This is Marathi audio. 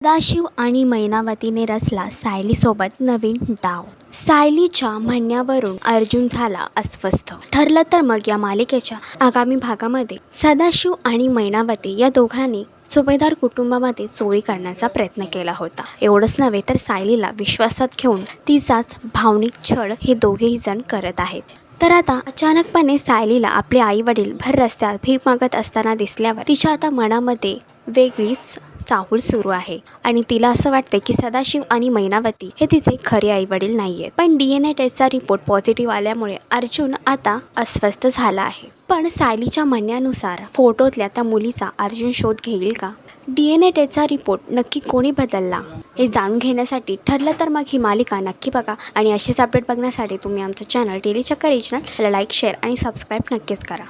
सदाशिव आणि मैनावतीने रचला सायलीसोबत नवीन डाव. सायलीच्या म्हणण्यावरून अर्जुन झाला अस्वस्थ. ठरलं तर मग या मालिकेच्या आगामी भागामध्ये सदाशिव आणि मैनावती या दोघांनी सुभेदार कुटुंबामध्ये चोरी करण्याचा प्रयत्न केला होता. एवढंच नव्हे तर सायलीला विश्वासात घेऊन तिचाच भावनिक छळ हे दोघेही जण करत आहेत. तर आता अचानकपणे सायलीला आपले आई वडील भर रस्त्यात भीक मागत असताना दिसल्यावर तिच्या आता मनामध्ये वेगळीच चाहूल सुरू आहे. आणि तिला असं वाटते की सदाशिव आणि मैनावती हे तिचे खरे आई वडील नाही आहेत पण डी एन ए टेस्टचा रिपोर्ट पॉझिटिव्ह आल्यामुळे अर्जुन आता अस्वस्थ झाला आहे. पण सायलीच्या म्हणण्यानुसार फोटोतल्या त्या मुलीचा अर्जुन शोध घेईल का? डी एन ए टेस्टचा रिपोर्ट नक्की कोणी बदलला? हे जाणून घेण्यासाठी ठरलं तर मग ही मालिका नक्की बघा. आणि असेच अपडेट बघण्यासाठी तुम्ही आमचं channel tele Chakkar regional like share आणि सबस्क्राईब नक्कीच करा.